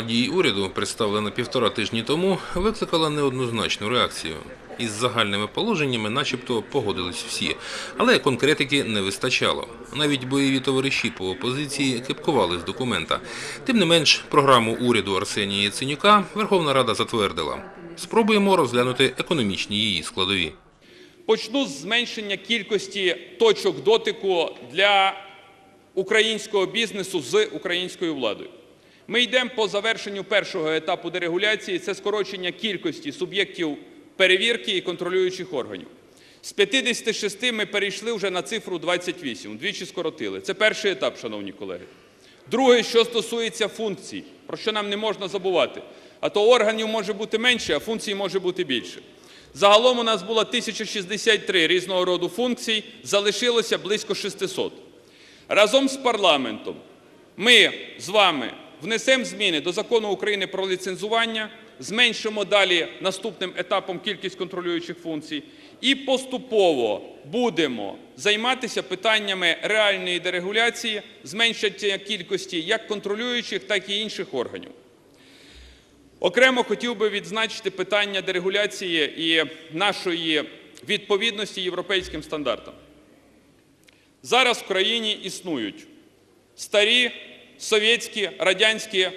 Програма дій уряду, представлена півтора тижні тому, викликала неоднозначну реакцію. Із загальними положеннями, начебто, погодились всі, але конкретики не вистачало. Навіть бойові товариші по опозиції кипкували з документа. Тим не менш, програму уряду Арсенія Яценюка Верховна Рада затвердила. Спробуємо розглянути економічні її складові. Почну з зменшення кількості точок дотику для українського бізнесу з українською владою. Ми йдемо по завершенню першого етапу дерегуляції це скорочення кількості суб'єктів перевірки і контролюючих органів. З 56 ми перейшли вже на цифру 28, двічі скоротили. Це перший етап, шановні колеги. Друге, що стосується функцій, про що нам не можна забувати. А то органів може бути менше, а функцій може бути більше. Загалом у нас було 1063 різного роду функцій, залишилося близько 600. Разом з парламентом ми з вами внесемо зміни до закону України про ліцензування, зменшимо далі наступним етапом кількість контролюючих функцій і поступово будемо займатися питаннями реальної дерегуляції, зменшення кількості як контролюючих, так і інших органів. Окремо хотів би відзначити питання дерегуляції і нашої відповідності європейським стандартам. Зараз в країні існують старі совєтські, радянські,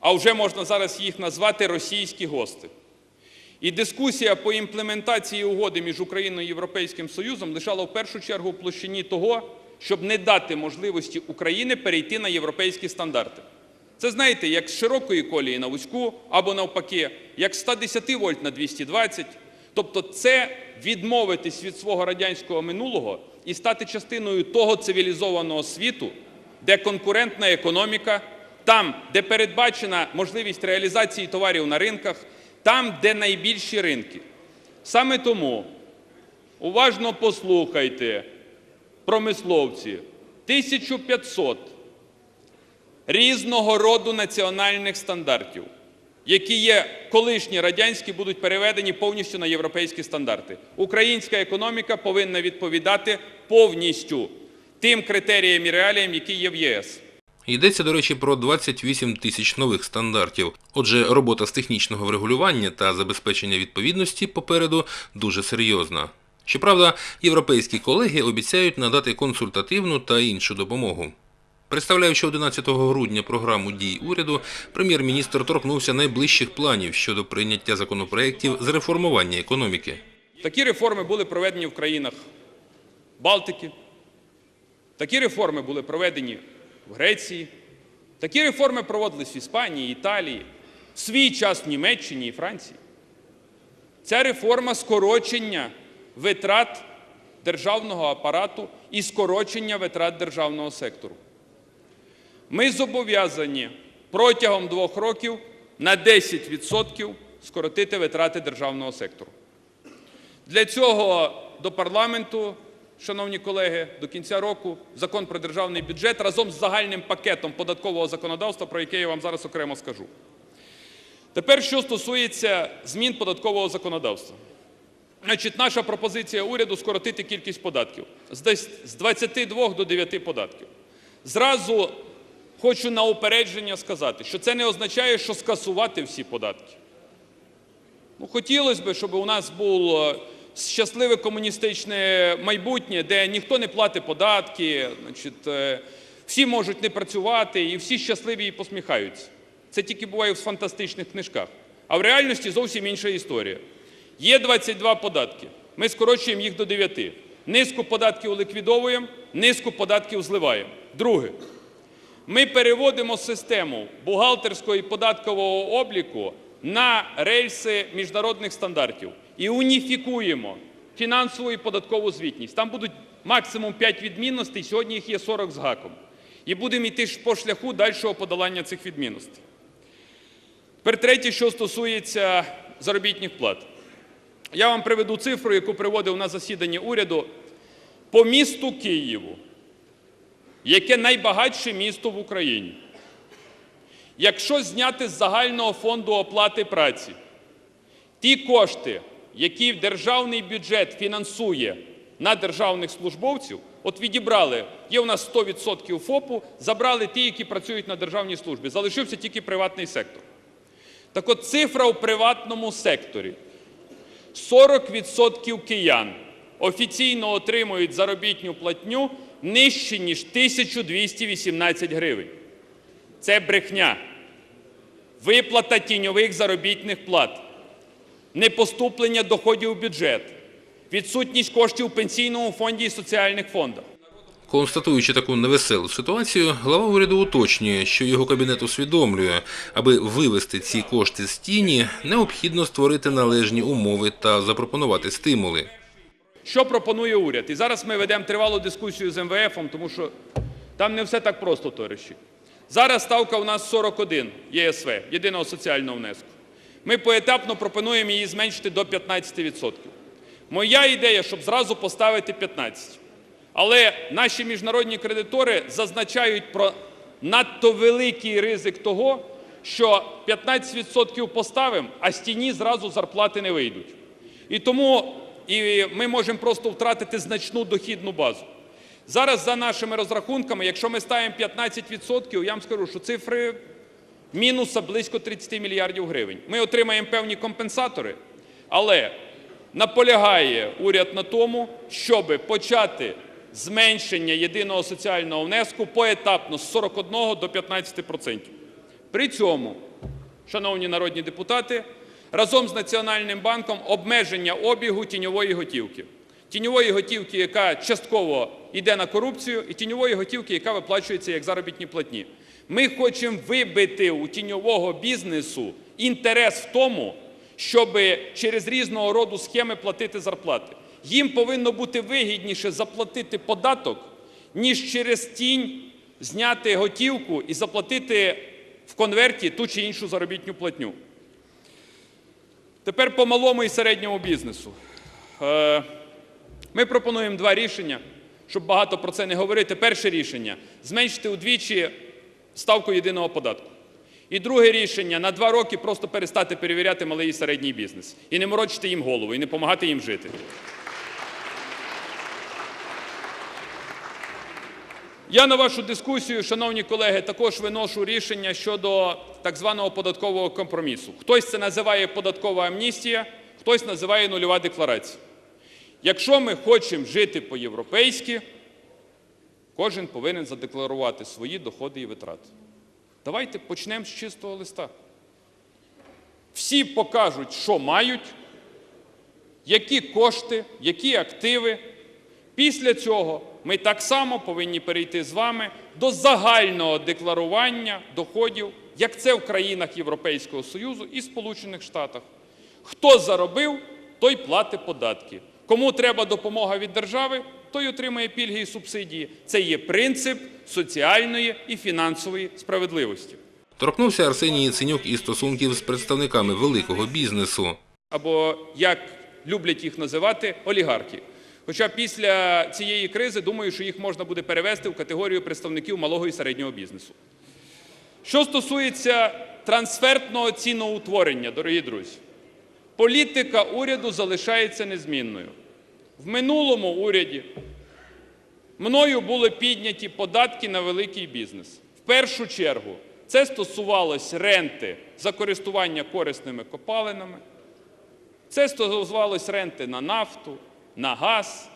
а вже можна зараз їх назвати російські гости. І дискусія по імплементації угоди між Україною і Європейським Союзом лишала в першу чергу в площині того, щоб не дати можливості України перейти на європейські стандарти. Це знаєте, як з широкої колії на вузьку або навпаки, як з 110 вольт на 220. Тобто, це відмовитись від свого радянського минулого і стати частиною того цивілізованого світу, де конкурентна економіка, там, де передбачена можливість реалізації товарів на ринках, там, де найбільші ринки. Саме тому уважно послухайте, промисловці, 1500 різного роду національних стандартів, які є колишні радянські, будуть переведені повністю на європейські стандарти. Українська економіка повинна відповідати повністю тим критеріям і реаліям, які є в ЄС. Йдеться, до речі, про 28 тисяч нових стандартів. Отже, робота з технічного врегулювання та забезпечення відповідності попереду дуже серйозна. Щоправда, європейські колеги обіцяють надати консультативну та іншу допомогу. Представляючи 11 грудня програму дій уряду, прем'єр-міністр торкнувся найближчих планів щодо прийняття законопроєктів з реформування економіки. Такі реформи були проведені в країнах Балтики, такі реформи були проведені в Греції, такі реформи проводились в Іспанії, Італії, в свій час в Німеччині і Франції. Ця реформа скорочення витрат державного апарату і скорочення витрат державного сектору. Ми зобов'язані протягом двох років на 10% скоротити витрати державного сектору. Для цього до парламенту, шановні колеги, до кінця року закон про державний бюджет разом з загальним пакетом податкового законодавства, про яке я вам зараз окремо скажу. Тепер, що стосується змін податкового законодавства. Значить, наша пропозиція уряду скоротити кількість податків з 22 до 9 податків. Зразу хочу на упередження сказати, що це не означає, що скасувати всі податки. Ну, хотілося б, щоб у нас було щасливе комуністичне майбутнє, де ніхто не платить податки, е, всі можуть не працювати і всі щасливі і посміхаються. Це тільки буває в фантастичних книжках. А в реальності зовсім інша історія. Є 22 податки. Ми скорочуємо їх до 9. Низку податків ліквідовуємо, низку податків зливаємо. Друге. Ми переводимо систему бухгалтерського і податкового обліку на рельси міжнародних стандартів і уніфікуємо фінансову і податкову звітність. Там будуть максимум 5 відмінностей, сьогодні їх є 40 з гаком. І будемо йти по шляху дальшого подолання цих відмінностей. Тепер третє, що стосується заробітних плат. Я вам приведу цифру, яку приводив на засіданні уряду по місту Києву яке найбагатше місто в Україні. Якщо зняти з загального фонду оплати праці ті кошти, які державний бюджет фінансує на державних службовців, От відібрали, є у нас 100% ФОПу, забрали ті, які працюють на державній службі. Залишився тільки приватний сектор. Так от цифра у приватному секторі. 40% киян офіційно отримують заробітню платню нижче, ніж 1218 гривень. Це брехня. Виплата тіньових заробітних плат, непоступлення доходів у бюджет, відсутність коштів у пенсійному фонді і соціальних фондах. Констатуючи таку невеселу ситуацію, глава уряду уточнює, що його кабінет усвідомлює, аби вивести ці кошти з тіні, необхідно створити належні умови та запропонувати стимули. Що пропонує уряд? І зараз ми ведемо тривалу дискусію з МВФ, тому що там не все так просто, товариші. Зараз ставка у нас 41 ЄСВ, єдиного соціального внеску. Ми поетапно пропонуємо її зменшити до 15%. Моя ідея, щоб зразу поставити 15%. Але наші міжнародні кредитори зазначають про надто великий ризик того, що 15% поставимо, а з тіні зразу зарплати не вийдуть. І тому і ми можемо просто втратити значну дохідну базу. Зараз, за нашими розрахунками, якщо ми ставимо 15%, я вам скажу, що цифри мінуса близько 30 мільярдів гривень. Ми отримаємо певні компенсатори, але наполягає уряд на тому, щоб почати зменшення єдиного соціального внеску поетапно з 41 до 15%. При цьому, шановні народні депутати, разом з Національним банком обмеження обігу тіньової готівки. Тіньової готівки, яка частково йде на корупцію, і тіньової готівки, яка виплачується як заробітні платні. Ми хочемо вибити у тіньового бізнесу інтерес в тому, щоб через різного роду схеми платити зарплати. Їм повинно бути вигідніше заплатити податок, ніж через тінь зняти готівку і заплатити в конверті ту чи іншу заробітну платню. Тепер по малому і середньому бізнесу. Ми пропонуємо два рішення, щоб багато про це не говорити. Перше рішення зменшити удвічі ставку єдиного податку. І друге рішення на два роки просто перестати перевіряти малий і середній бізнес і не морочити їм голову, і не допомагати їм жити. Я на вашу дискусію, шановні колеги, також виношу рішення щодо так званого податкового компромісу. Хтось це називає податкова амністія, хтось називає нульова декларація. Якщо ми хочемо жити по-європейськи, кожен повинен задекларувати свої доходи і витрати. Давайте почнемо з чистого листа. Всі покажуть, що мають, які кошти, які активи. Після цього ми так само повинні перейти з вами до загального декларування доходів, як це в країнах Європейського Союзу і Сполучених Штатах. Хто заробив, той платить податки. Кому треба допомога від держави, той отримає пільги і субсидії. Це є принцип соціальної і фінансової справедливості. Торкнувся Арсеній Яценюк і стосунків з представниками великого бізнесу. або як люблять їх називати, олігархи. Хоча після цієї кризи думаю, що їх можна буде перевести в категорію представників малого і середнього бізнесу. Що стосується трансфертного ціноутворення, дорогі друзі, політика уряду залишається незмінною. В минулому уряді мною були підняті податки на великий бізнес. В першу чергу це стосувалось ренти за користування корисними копалинами, це стосувалось ренти на нафту, на газ.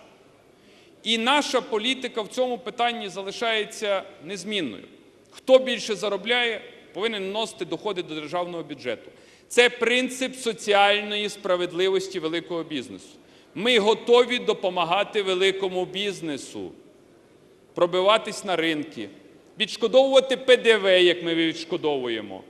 І наша політика в цьому питанні залишається незмінною. Хто більше заробляє, повинен вносити доходи до державного бюджету. Це принцип соціальної справедливості великого бізнесу. Ми готові допомагати великому бізнесу, пробиватись на ринки, відшкодовувати ПДВ, як ми відшкодовуємо,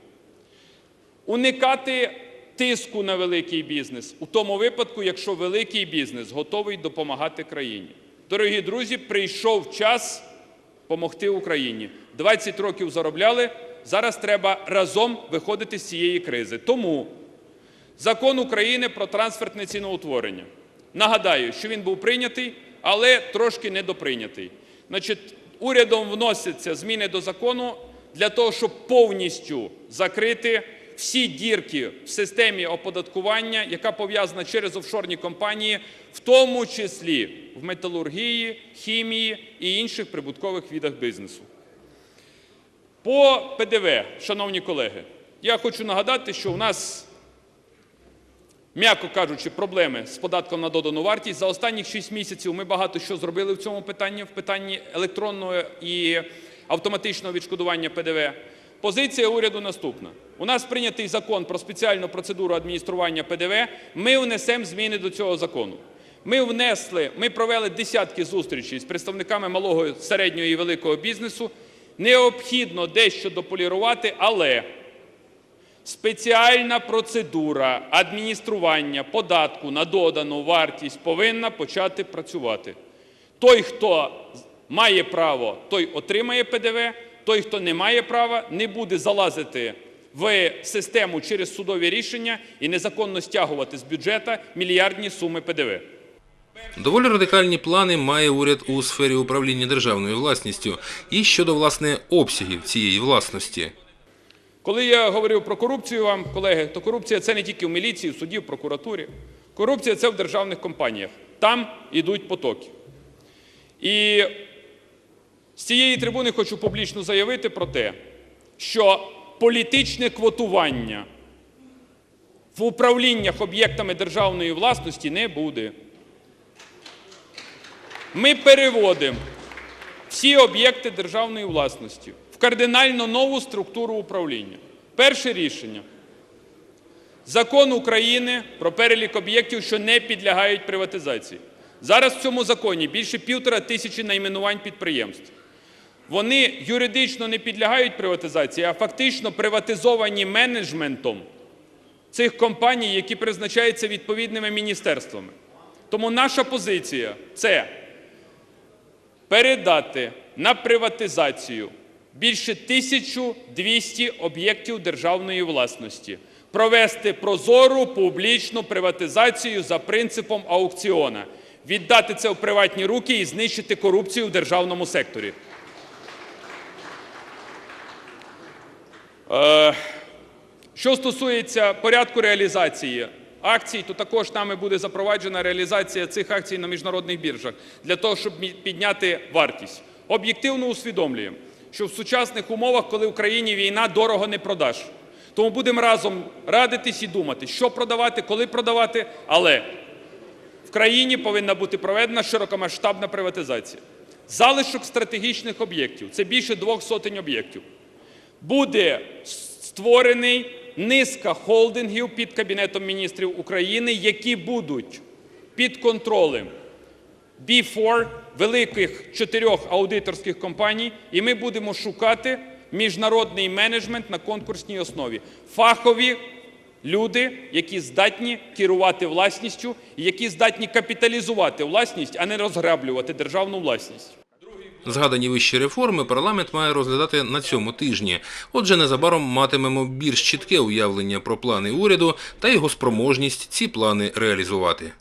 уникати тиску на великий бізнес у тому випадку, якщо великий бізнес готовий допомагати країні. Дорогі друзі, прийшов час допомогти Україні. 20 років заробляли, зараз треба разом виходити з цієї кризи. Тому закон України про трансфертне ціноутворення. Нагадаю, що він був прийнятий, але трошки недоприйнятий. Значить, урядом вносяться зміни до закону для того, щоб повністю закрити всі дірки в системі оподаткування, яка пов'язана через офшорні компанії, в тому числі в металургії, хімії і інших прибуткових видах бізнесу. По ПДВ, шановні колеги, я хочу нагадати, що у нас, м'яко кажучи, проблеми з податком на додану вартість. За останніх 6 місяців ми багато що зробили в цьому питанні, в питанні електронного і автоматичного відшкодування ПДВ. Позиція уряду наступна. У нас прийнятий закон про спеціальну процедуру адміністрування ПДВ. Ми внесемо зміни до цього закону. Ми внесли, ми провели десятки зустрічей з представниками малого, середнього і великого бізнесу. Необхідно дещо дополірувати, але спеціальна процедура адміністрування податку на додану вартість повинна почати працювати. Той, хто має право, той отримає ПДВ, той, хто не має права, не буде залазити в систему через судові рішення і незаконно стягувати з бюджету мільярдні суми ПДВ. Доволі радикальні плани має уряд у сфері управління державною власністю і щодо власне обсягів цієї власності. Коли я говорив про корупцію вам, колеги, то корупція це не тільки в міліції, в суді, в прокуратурі. Корупція це в державних компаніях. Там йдуть потоки. І з цієї трибуни хочу публічно заявити про те, що політичне квотування в управліннях об'єктами державної власності не буде. Ми переводимо всі об'єкти державної власності кардинально нову структуру управління. Перше рішення. Закон України про перелік об'єктів, що не підлягають приватизації. Зараз в цьому законі більше півтора тисячі найменувань підприємств. Вони юридично не підлягають приватизації, а фактично приватизовані менеджментом цих компаній, які призначаються відповідними міністерствами. Тому наша позиція це передати на приватизацію більше 1200 об'єктів державної власності, провести прозору публічну приватизацію за принципом аукціона, віддати це в приватні руки і знищити корупцію в державному секторі. Е, Що стосується порядку реалізації акцій, то також нами буде запроваджена реалізація цих акцій на міжнародних біржах для того, щоб підняти вартість. Об'єктивно усвідомлюємо, що в сучасних умовах, коли в країні війна, дорого не продаш. Тому будемо разом радитись і думати, що продавати, коли продавати, але в країні повинна бути проведена широкомасштабна приватизація. Залишок стратегічних об'єктів це більше двох сотень об'єктів буде створений низка холдингів під Кабінетом міністрів України, які будуть під контролем B4 великих чотирьох аудиторських компаній, і ми будемо шукати міжнародний менеджмент на конкурсній основі. Фахові люди, які здатні керувати власністю, які здатні капіталізувати власність, а не розграблювати державну власність. Згадані вищі реформи парламент має розглядати на цьому тижні. Отже, незабаром матимемо більш чітке уявлення про плани уряду та його спроможність ці плани реалізувати.